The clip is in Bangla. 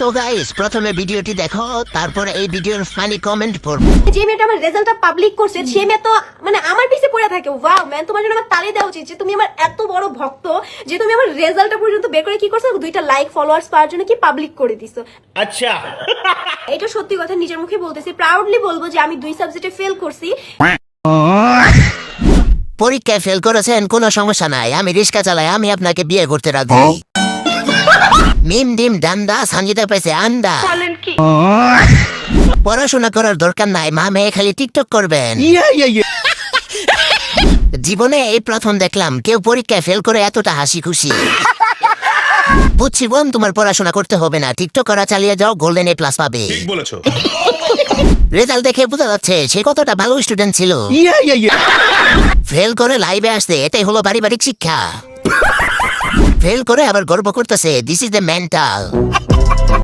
তো গাইস প্রথমে ভিডিওটি দেখো তারপর এই ভিডিওর ফানি কমেন্ট পড়ব। যে মেয়েটা আমার রেজাল্টটা পাবলিক করছে সে মেয়ে তো মানে আমার পিছে পড়ে থাকে। ওয়াও ম্যান তোমার জন্য আমার তালি দেওয়া উচিত যে তুমি আমার এত বড় ভক্ত যে তুমি আমার রেজাল্টটা পর্যন্ত বের করে কি করছ? দুইটা লাইক ফলোয়ার্স পাওয়ার জন্য কি পাবলিক করে দিছো? আচ্ছা। এটা সত্যি কথা নিজের মুখে বলতেছি। প্রাউডলি বলব যে আমি দুই সাবজেক্টে ফেল করছি। পরীক্ষায় ফেল করেছেন কোনো সমস্যা নাই। আমি রিক্সা চালাই আমি আপনাকে বিয়ে করতে রাখব মিম ডিম ডান্ডা সঞ্জিতা পেয়েছে আন্ডা পড়াশোনা করার দরকার নাই মা মেয়ে খালি টিকটক করবেন। জীবনে এই প্রথম দেখলাম কেউ পরীক্ষায় ফেল করে এতটা হাসি খুশি বুঝছি বোন তোমার পড়াশোনা করতে হবে না টিকটক করা চালিয়ে যাও গোল্ডেন এ প্লাস পাবে। রেজাল্ট দেখে বোঝা যাচ্ছে সে কতটা ভালো স্টুডেন্ট ছিল। ফেল করে লাইভে আসতে এটাই হলো পারিবারিক শিক্ষা। ফেল করে আবার গর্ব করতেছে। This is the mental